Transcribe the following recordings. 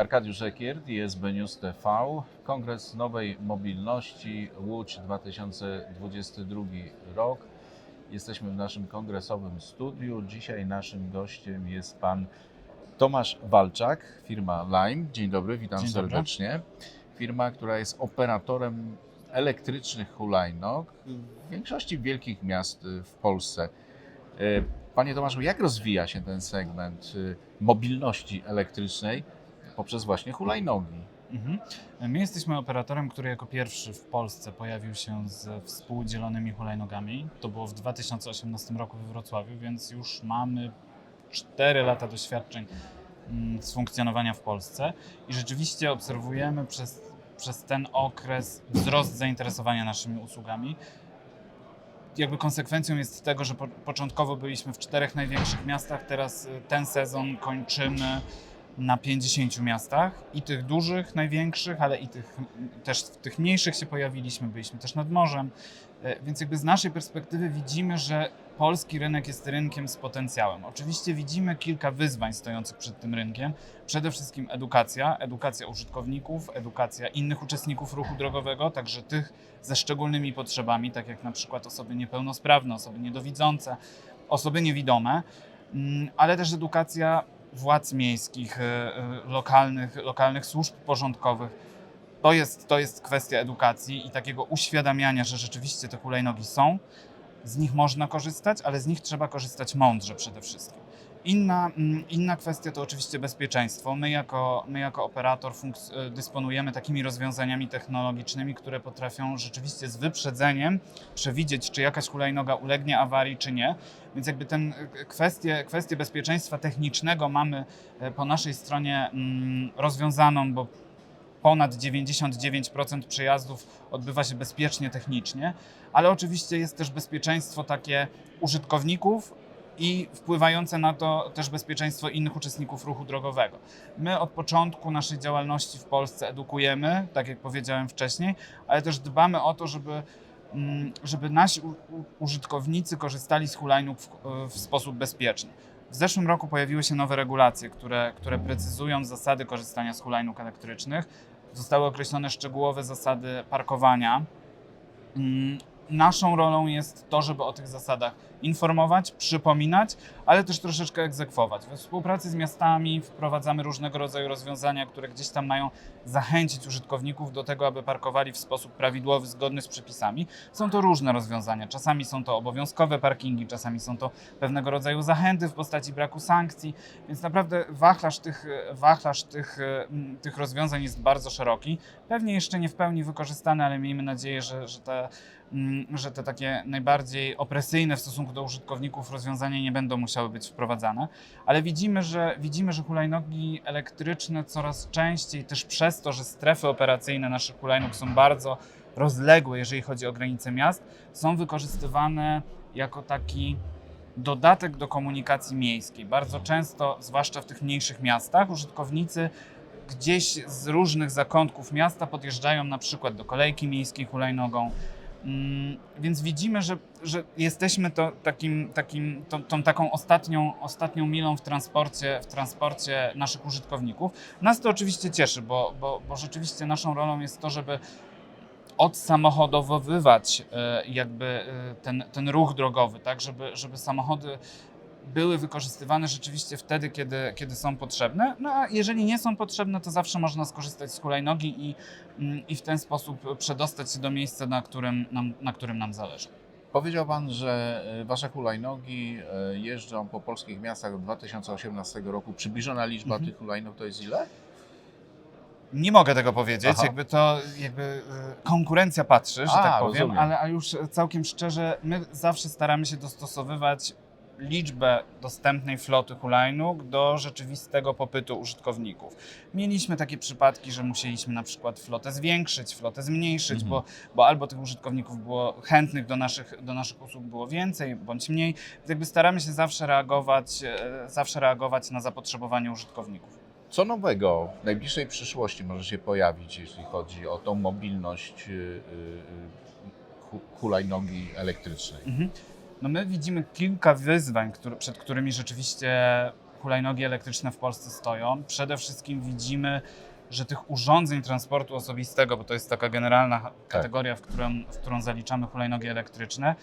Arkadiusz Ekiert, ISB News TV, Kongres Nowej Mobilności Łódź 2022 rok. Jesteśmy w naszym kongresowym studiu. Dzisiaj naszym gościem jest pan Tomasz Walczak, firma Lime. Dzień dobry, witam Dzień dobry. serdecznie. Firma, która jest operatorem elektrycznych hulajnóg w większości wielkich miast y, w Polsce. Y, Panie Tomaszu, jak rozwija się ten segment y, mobilności elektrycznej poprzez właśnie hulajnogi? Mhm. My jesteśmy operatorem, który jako pierwszy w Polsce pojawił się z współdzielonymi hulajnogami. To było w 2018 roku we Wrocławiu, więc już mamy 4 lata doświadczeń mm, z funkcjonowania w Polsce i rzeczywiście obserwujemy przez, przez ten okres wzrost zainteresowania naszymi usługami. Jakby konsekwencją jest tego, że po, początkowo byliśmy w czterech największych miastach, teraz y, ten sezon kończymy na 50 miastach i tych dużych, największych, ale i tych też w tych mniejszych się pojawiliśmy, byliśmy też nad morzem. E, Więc jakby z naszej perspektywy widzimy, że polski rynek jest rynkiem z potencjałem. Oczywiście widzimy kilka wyzwań stojących przed tym rynkiem. Przede wszystkim edukacja, edukacja użytkowników, edukacja innych uczestników ruchu drogowego, także tych ze szczególnymi potrzebami, tak jak na przykład osoby niepełnosprawne, osoby niedowidzące, osoby niewidome, Mm, ale też edukacja władz miejskich, e, e, lokalnych, lokalnych służb porządkowych. To jest, to jest kwestia edukacji i takiego uświadamiania, że rzeczywiście te hulajnogi są, z nich można korzystać, ale z nich trzeba korzystać mądrze przede wszystkim. Inna, mm, inna kwestia to oczywiście bezpieczeństwo. My jako, my jako operator e, dysponujemy takimi rozwiązaniami technologicznymi, które potrafią rzeczywiście z wyprzedzeniem przewidzieć, czy jakaś hulajnoga ulegnie awarii, czy nie. Więc jakby ten kwestię, kwestię bezpieczeństwa technicznego mamy e, po naszej stronie mm, rozwiązaną, bo ponad 99% przejazdów odbywa się bezpiecznie technicznie, ale oczywiście jest też bezpieczeństwo takie użytkowników i wpływające na to też bezpieczeństwo innych uczestników ruchu drogowego. My od początku naszej działalności w Polsce edukujemy, tak jak powiedziałem wcześniej, ale też dbamy o to, żeby mm, żeby nasi użytkownicy korzystali z hulajnóg w, w sposób bezpieczny. W zeszłym roku pojawiły się nowe regulacje, które, które precyzują zasady korzystania z hulajnóg elektrycznych. Zostały określone szczegółowe zasady parkowania. Naszą rolą jest to, żeby o tych zasadach informować, przypominać, ale też troszeczkę egzekwować. We współpracy z miastami wprowadzamy różnego rodzaju rozwiązania, które gdzieś tam mają zachęcić użytkowników do tego, aby parkowali w sposób prawidłowy, zgodny z przepisami. Są to różne rozwiązania. Czasami są to obowiązkowe parkingi, czasami są to pewnego rodzaju zachęty w postaci braku sankcji, więc naprawdę wachlarz tych, wachlarz tych, mm, tych rozwiązań jest bardzo szeroki. Pewnie jeszcze nie w pełni wykorzystany, ale miejmy nadzieję, że, że, te, że te takie najbardziej opresyjne w stosunku do użytkowników rozwiązania nie będą musiały być wprowadzane. Ale widzimy, że, widzimy, że hulajnogi elektryczne coraz częściej, też przez to, że strefy operacyjne naszych hulajnóg są bardzo rozległe, jeżeli chodzi o granice miast, są wykorzystywane jako taki dodatek do komunikacji miejskiej. Bardzo często, zwłaszcza w tych mniejszych miastach, użytkownicy gdzieś z różnych zakątków miasta podjeżdżają na przykład do kolejki miejskiej hulajnogą. Mm, Więc widzimy, że, że jesteśmy to takim, takim, tą, taką ostatnią, ostatnią milą w transporcie, w transporcie naszych użytkowników. Nas to oczywiście cieszy, bo, bo, bo rzeczywiście naszą rolą jest to, żeby odsamochodowywać e, jakby e, ten, ten ruch drogowy, tak, żeby, żeby samochody były wykorzystywane rzeczywiście wtedy, kiedy, kiedy są potrzebne. No a jeżeli nie są potrzebne, to zawsze można skorzystać z hulajnogi i, mm, i w ten sposób przedostać się do miejsca, na którym nam, na którym nam zależy. Powiedział Pan, że y, Wasze hulajnogi y, jeżdżą po polskich miastach od 2018 roku. Przybliżona liczba Mhm. tych hulajnóg to jest ile? Nie mogę tego powiedzieć, Aha. jakby to jakby y, konkurencja patrzy, że A, tak powiem, rozumiem. ale a już całkiem szczerze, my zawsze staramy się dostosowywać liczbę dostępnej floty hulajnóg do rzeczywistego popytu użytkowników. Mieliśmy takie przypadki, że musieliśmy na przykład flotę zwiększyć, flotę zmniejszyć, Mhm. bo, bo albo tych użytkowników było chętnych do naszych, do naszych usług było więcej, bądź mniej. Więc jakby staramy się zawsze reagować, e, zawsze reagować na zapotrzebowanie użytkowników. Co nowego w najbliższej przyszłości może się pojawić, jeśli chodzi o tą mobilność y, y, y, hu- hulajnogi elektrycznej? Mhm. No my widzimy kilka wyzwań, przed którymi rzeczywiście hulajnogi elektryczne w Polsce stoją. Przede wszystkim widzimy, że tych urządzeń transportu osobistego, bo to jest taka generalna kategoria, w, którą, w którą zaliczamy hulajnogi elektryczne,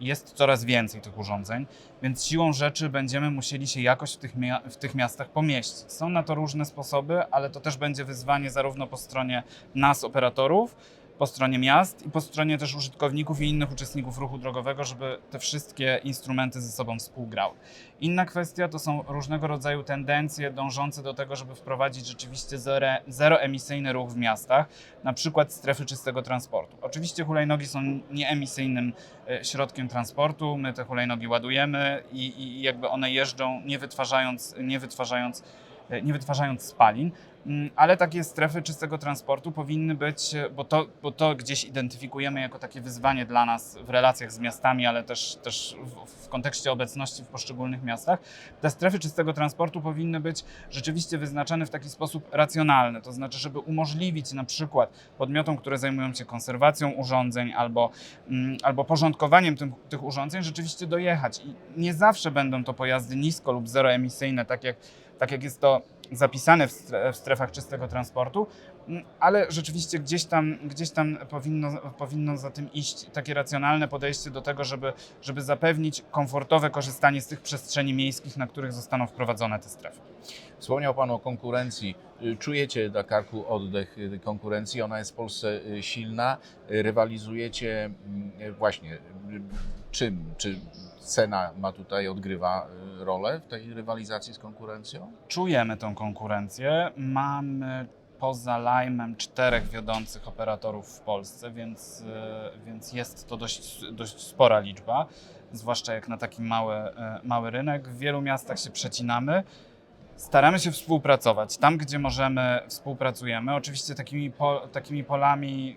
jest coraz więcej tych urządzeń, więc siłą rzeczy będziemy musieli się jakoś w tych, w tych miastach pomieścić. Są na to różne sposoby, ale to też będzie wyzwanie zarówno po stronie nas, operatorów, po stronie miast i po stronie też użytkowników i innych uczestników ruchu drogowego, żeby te wszystkie instrumenty ze sobą współgrały. Inna kwestia to są różnego rodzaju tendencje dążące do tego, żeby wprowadzić rzeczywiście zero, zeroemisyjny ruch w miastach, na przykład strefy czystego transportu. Oczywiście hulajnogi są nieemisyjnym e, środkiem transportu, my te hulajnogi ładujemy i, i jakby one jeżdżą nie wytwarzając, nie wytwarzając, nie wytwarzając spalin. Mm, Ale takie strefy czystego transportu powinny być, e, bo to, bo to gdzieś identyfikujemy jako takie wyzwanie dla nas w relacjach z miastami, ale też, też w, w kontekście obecności w poszczególnych miastach. Te strefy czystego transportu powinny być rzeczywiście wyznaczane w taki sposób racjonalny, to znaczy, żeby umożliwić na przykład podmiotom, które zajmują się konserwacją urządzeń albo, mm, albo porządkowaniem tym, tych urządzeń, rzeczywiście dojechać. I nie zawsze będą to pojazdy nisko lub zeroemisyjne, tak jak, tak jak jest to zapisane w, stre- w strefach czystego transportu, ale rzeczywiście gdzieś tam, gdzieś tam powinno, powinno za tym iść takie racjonalne podejście do tego, żeby, żeby zapewnić komfortowe korzystanie z tych przestrzeni miejskich, na których zostaną wprowadzone te strefy. Wspomniał Pan o konkurencji. Czujecie na karku oddech konkurencji? Ona jest w Polsce y, silna. Rywalizujecie mm, właśnie y, czym? Czy cena ma tutaj, odgrywa y, rolę w tej rywalizacji z konkurencją? Czujemy tą konkurencję. Mamy poza Lime'em czterech wiodących operatorów w Polsce, więc, e, więc jest to dość, dość spora liczba, zwłaszcza jak na taki mały, e, mały rynek. W wielu miastach się przecinamy. Staramy się współpracować. Tam, gdzie możemy, współpracujemy. Oczywiście takimi, po, takimi polami,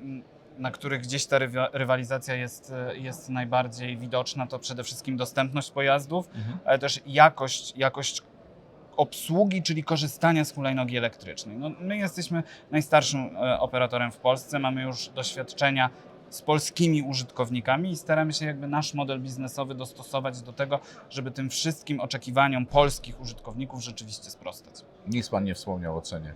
na których gdzieś ta rywa- rywalizacja jest, e, jest najbardziej widoczna, to przede wszystkim dostępność pojazdów, ale też jakość, jakość obsługi, czyli korzystania z hulajnogi elektrycznej. No, my jesteśmy najstarszym e, operatorem w Polsce, mamy już doświadczenia z polskimi użytkownikami i staramy się jakby nasz model biznesowy dostosować do tego, żeby tym wszystkim oczekiwaniom polskich użytkowników rzeczywiście sprostać. Nic Pan nie wspomniał o cenie.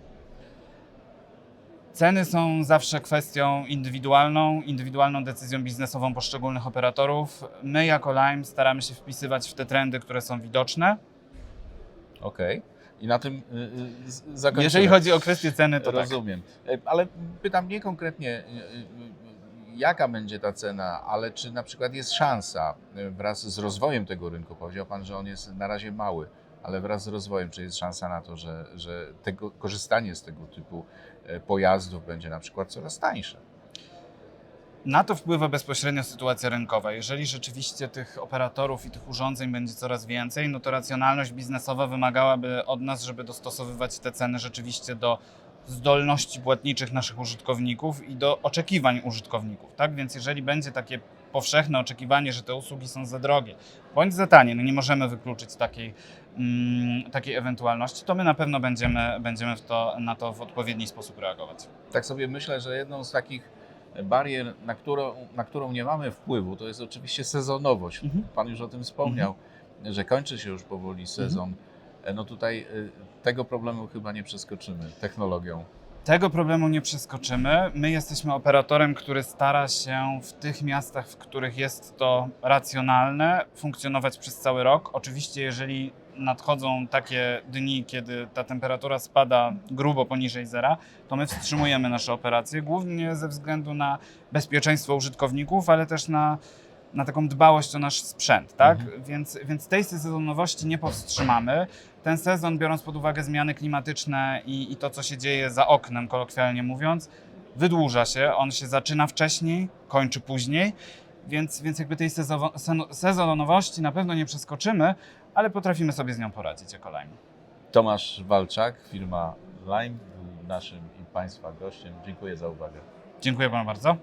Ceny są zawsze kwestią indywidualną, indywidualną decyzją biznesową poszczególnych operatorów. My jako Lime staramy się wpisywać w te trendy, które są widoczne. Okej. I na tym y, y, zakończymy. Jeżeli chodzi o kwestię ceny, to tak. Rozumiem. E, Ale pytam nie konkretnie, y, y, jaka będzie ta cena, ale czy na przykład jest szansa wraz z rozwojem tego rynku, powiedział Pan, że on jest na razie mały, ale wraz z rozwojem, czy jest szansa na to, że, że tego, korzystanie z tego typu e, pojazdów będzie na przykład coraz tańsze? Na to wpływa bezpośrednio sytuacja rynkowa. Jeżeli rzeczywiście tych operatorów i tych urządzeń będzie coraz więcej, no to racjonalność biznesowa wymagałaby od nas, żeby dostosowywać te ceny rzeczywiście do zdolności płatniczych naszych użytkowników i do oczekiwań użytkowników. Tak więc, jeżeli będzie takie powszechne oczekiwanie, że te usługi są za drogie bądź za tanie, no nie możemy wykluczyć takiej, mm, takiej ewentualności, to my na pewno będziemy, będziemy to, na to w odpowiedni sposób reagować. Tak sobie myślę, że jedną z takich barier, na którą, na którą nie mamy wpływu, to jest oczywiście sezonowość. Mhm. Pan już o tym wspomniał, że kończy się już powoli sezon. E, No tutaj y, tego problemu chyba nie przeskoczymy technologią. Tego problemu nie przeskoczymy. My jesteśmy operatorem, który stara się w tych miastach, w których jest to racjonalne, funkcjonować przez cały rok. Oczywiście, jeżeli nadchodzą takie dni, kiedy ta temperatura spada grubo poniżej zera, to my wstrzymujemy nasze operacje, głównie ze względu na bezpieczeństwo użytkowników, ale też na, na taką dbałość o nasz sprzęt, tak? Więc, więc tej sezonowości nie powstrzymamy. Ten sezon, biorąc pod uwagę zmiany klimatyczne i, i to, co się dzieje za oknem, kolokwialnie mówiąc, wydłuża się. On się zaczyna wcześniej, kończy później, więc, więc jakby tej sezonowości na pewno nie przeskoczymy, ale potrafimy sobie z nią poradzić jako Lime. Tomasz Walczak, firma Lime, był naszym i Państwa gościem. Dziękuję za uwagę. Dziękuję Panu bardzo.